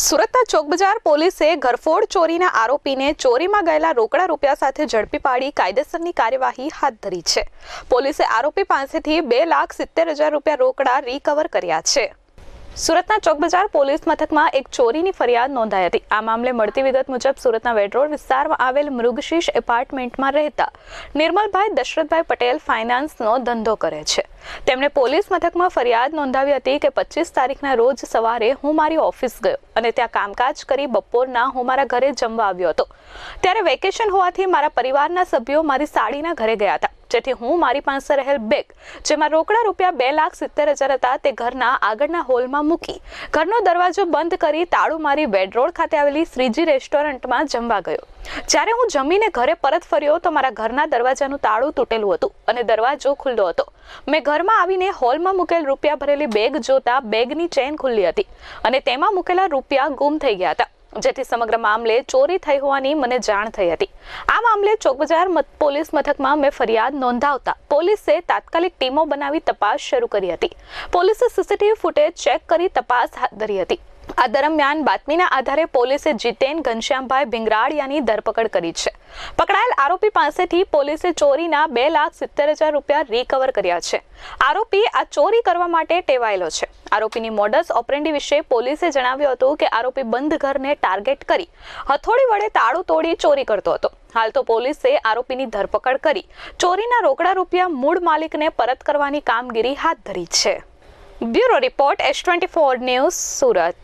સુરતના ચોકબજાર પોલીસે ઘરફોડ ચોરીના આરોપીને ચોરીમાં ગયેલા રોકડા રૂપિયા સાથે ઝડપી પાડી કાયદેસરની કાર્યવાહી હાથ ધરી છે. પોલીસે આરોપી પાસેથી બે લાખ સિત્તેર હજાર રૂપિયા રોકડા રિકવર કર્યા છે. સુરતના ચોકબજાર પોલીસ મથકમાં એક ચોરીની ફરિયાદ નોંધાઈ હતી. આ મામલે મળતી વિગત મુજબ સુરતના વેડરોડ વિસ્તારમાં આવેલ મૃગશીશ એપાર્ટમેન્ટમાં રહેતા નિર્મલભાઈ દશરથભાઈ પટેલ ફાઇનાન્સનો ધંધો કરે છે. તેમણે પોલીસ મથકમાં ફરિયાદ નોંધાવી હતી કે પચીસ તારીખના રોજ સવારે હું મારી ઓફિસ ગયો અને ત્યાં કામકાજ કરી બપોરના હું મારા ઘરે જમવા આવ્યો હતો. ત્યારે વેકેશન હોવાથી મારા પરિવારના સભ્યો મારી સાડીના ઘરે ગયા હતા. જેથી હું મારી પાસે રહેલ બેગ, જેમાં રોકડા રૂપિયા બે લાખ સિત્તેર હજાર હતા, તે ઘરના આગળના હોલમાં મૂકી ઘરનો દરવાજો બંધ કરી તાળું મારી બેડરોડ ખાતે આવેલી શ્રીજી રેસ્ટોરન્ટમાં જમવા ગયો. જ્યારે હું જમીને ઘરે પરત ફર્યો તો મારા ઘરના દરવાજાનું તાળું તૂટેલું હતું અને દરવાજો ખુલ્લો હતો. મેં ઘરમાં આવીને હોલમાં મૂકેલ રૂપિયા ભરેલી બેગ જોતા બેગની ચેન ખુલ્લી હતી અને તેમાં મૂકેલા રૂપિયા ગુમ થઈ ગયા હતા, જેથી સમગ્ર મામલે ચોરી થઈ હોવાની મને જાણ થઈ હતી. આ મામલે ચોકબજાર પોલીસ મથકમાં મેં ફરિયાદ નોંધાવતા પોલીસે તાત્કાલિક ટીમો બનાવી તપાસ શરૂ કરી હતી. પોલીસે સીસીટીવી ફૂટેજ ચેક કરી તપાસ હાથ ધરી હતી. આ દરમિયાન બાતમીના આધારે પોલીસે જીતેન ઘનશ્યામભાઈ ભીંગરાડિયાની ધરપકડ કરી છે. પકડાયેલ આરોપી પાસેથી પોલીસે ચોરીના બે લાખ સિત્તેર હજાર રૂપિયા રિકવર કર્યા છે. આરોપી આ ચોરી કરવા માટે ટેવાયેલો છે. આરોપીની મોડસ ઓપરેન્ડી વિશે પોલીસે જણાવ્યું હતું કે આરોપી બંધ ઘરને ટાર્ગેટ કરી હથોડી વડે તાળું તોડી ચોરી કરતો હતો. હાલ તો પોલીસે આરોપીની ધરપકડ કરી ચોરીના રોકડા રૂપિયા મૂળ માલિકને પરત કરવાની કામગીરી હાથ ધરી છે. Bureau report S twenty four news Surat.